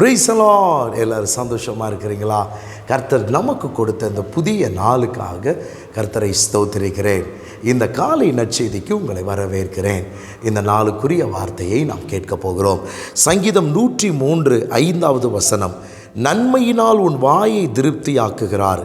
பிரைசலான் எல்லோரும் சந்தோஷமாக இருக்கிறீங்களா? கர்த்தர் நமக்கு கொடுத்த இந்த புதிய நாளுக்காக கர்த்தரை ஸ்தோத்திரிக்கிறேன். இந்த காலை நற்செய்திக்கு உங்களை வரவேற்கிறேன். இந்த நாளுக்குரிய வார்த்தையை நாம் கேட்க போகிறோம். சங்கீதம் நூற்றி மூன்று ஐந்தாவது வசனம். நன்மையினால் உன் வாயை திருப்தியாக்குகிறார்.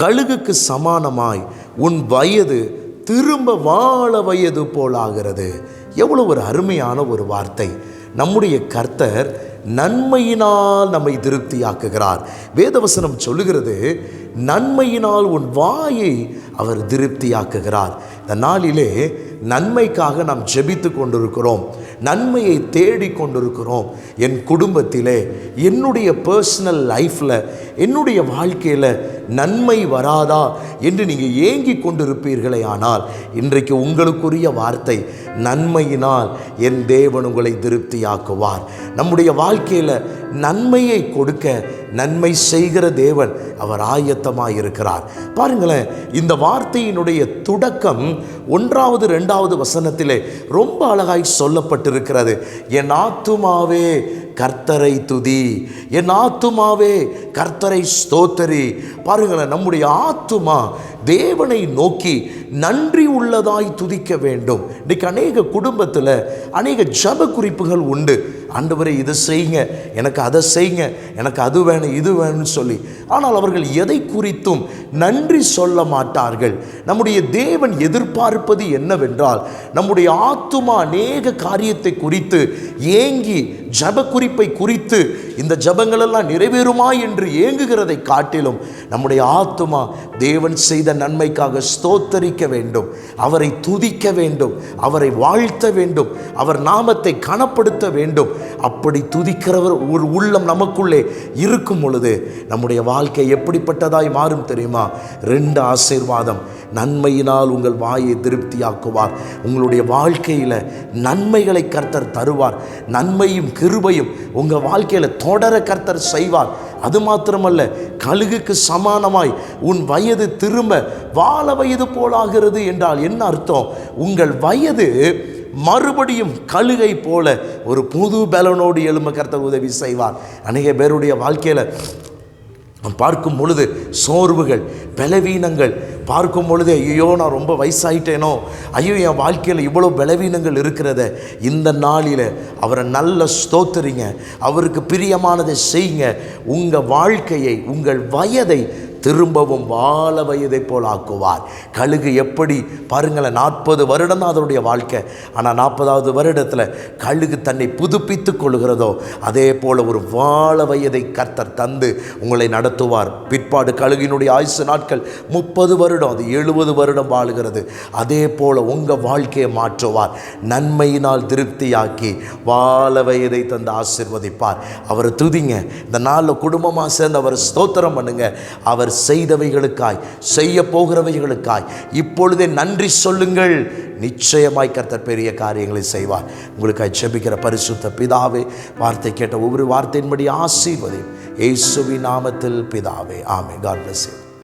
கழுகுக்கு சமானமாய் உன் வயது திரும்ப வாழ வயது போலாகிறது. எவ்வளோ ஒரு அருமையான ஒரு வார்த்தை. நம்முடைய கர்த்தர் நன்மையினால் நம்மை திருப்தியாக்குகிறார். வேதவசனம் சொல்லுகிறது நன்மையினால் உன் வாயை அவர் திருப்தியாக்குகிறார். இந்த நாளிலே நன்மைக்காக நாம் ஜெபித்து கொண்டிருக்கிறோம். நன்மையை தேடி கொண்டிருக்கிறோம். என் குடும்பத்திலே என்னுடைய பர்சனல் லைஃப்பில் என்னுடைய வாழ்க்கையில் நன்மை வராதா என்று நீங்கள் ஏங்கி கொண்டிருப்பீர்களே ஆனால் இன்றைக்கு உங்களுக்குரிய வார்த்தை நன்மையினால் என் தேவன் உங்களை திருப்தியாக்குவார். நம்முடைய வாழ்க்கையில் நன்மையை கொடுக்க நன்மை செய்கிற தேவன் அவர் ஆயத்தமாக இருக்கிறார் பாருங்களேன் இந்த வார்த்தையினுடைய தொடக்கம் ஒன்றாவது ரெண்டு இரண்டாவது வசனத்திலே ரொம்ப அழகாய் சொல்லப்பட்டிருக்கிறது என் ஆத்துமாவே கர்த்தரை துதி என் ஆத்துமாவே கர்த்தரை ஸ்தோத்தரி. பாருங்களேன் நம்முடைய ஆத்துமா தேவனை நோக்கி நன்றி உள்ளதாய் துதிக்க வேண்டும். இன்றைக்கு அநேக குடும்பத்தில் அநேக ஜப குறிப்புகள் உண்டு. ஆண்டவரை இதை செய்யுங்க. எனக்கு அதை செய்யுங்க. எனக்கு அது வேணும் இது வேணும்னு சொல்லி. ஆனால் அவர்கள் எதை குறித்தும் நன்றி சொல்ல மாட்டார்கள். நம்முடைய தேவன் எதிர்பார்ப்பது என்னவென்றால் நம்முடைய ஆத்துமா அநேக காரியத்தை குறித்து ஏங்கி ஜப குறிப்பை குறித்து இந்த ஜபங்களெல்லாம் நிறைவேறுமா என்று ஏங்குகிறதை காட்டிலும் நம்முடைய ஆத்துமா தேவன் செய்த நன்மைக்காக ஸ்தோத்தரிக்க வேண்டும் அவரை துதிக்க வேண்டும் அவரை வாழ்த்த வேண்டும் அவர் நாமத்தை கனப்படுத்த வேண்டும். அப்படி துதிக்கிறவர் ஒரு உள்ளம் நமக்குள்ளே இருக்கும் பொழுது நம்முடைய வாழ்க்கை எப்படிப்பட்டதாய் மாறும் தெரியுமா? ரெண்டு ஆசீர்வாதம். நன்மையினால் உங்கள் வாயை திருப்தியாக்குவார். உங்களுடைய வாழ்க்கையில் நன்மைகளை கர்த்தர் தருவார். நன்மையும் கிருபையும் உங்கள் வாழ்க்கையில் தொடர கர்த்தர் செய்வார். அது மாத்திரமல்ல கழுகுக்கு சமானமாய் உன் வயது திரும்ப வாழ வயது போலாகிறது என்றால் என்ன அர்த்தம்? உங்கள் வயது மறுபடியும் கழுகை போல ஒரு புது பலனோடு எழும்ப கருத்த உதவி செய்வார். அநேக பேருடைய வாழ்க்கையில் பார்க்கும் பொழுது சோர்வுகள் பலவீனங்கள். பார்க்கும் பொழுது ஐயோ நான் ரொம்ப வயசாயிட்டேனோ? ஐயோ என் வாழ்க்கையில் இவ்வளோ பலவீனங்கள் இருக்கிறத இந்த நாளில் அவரை நல்ல ஸ்தோத்துறீங்க அவருக்கு பிரியமானதை செய்யுங்க. உங்கள் வாழ்க்கையை உங்கள் வயதை திரும்பவும் வாழ வயதை போல் ஆக்குவார். கழுகு எப்படி? பாருங்களேன் நாற்பது வருடம் தான் அதனுடைய வாழ்க்கை. ஆனால் நாற்பதாவது வருடத்தில் கழுகு தன்னை புதுப்பித்து கொள்கிறதோ அதே போல் ஒரு வாழ வயதை கர்த்தர் தந்து உங்களை நடத்துவார். பிற்பாடு கழுகினுடைய ஆயுசு நாட்கள் முப்பது வருடம் அது எழுபது வருடம் வாழுகிறது. அதே போல் உங்கள் வாழ்க்கையை மாற்றுவார். நன்மையினால் திருப்தியாக்கி வாழ வயதை தந்து ஆசிர்வதிப்பார். அவரை துதிங்க. இந்த நாளில் குடும்பமாக சேர்ந்து அவர் ஸ்தோத்திரம் பண்ணுங்க. அவர் செய்தவைகளுக்காய் செய்ய போகிறவைகளுக்காய். இப்பொழுதே நன்றி சொல்லுங்கள். நிச்சயமாய் கர்த்தர் பெரிய காரியங்களை செய்வார். உங்களுக்காய் செபிக்கிற பரிசுத்த பிதாவே வார்த்தை கேட்ட ஒவ்வொரு வார்த்தையின்படி ஆசீர்வதி இயேசுவின் நாமத்தில் பிதாவே. ஆமே காட் பிளஸ் யூ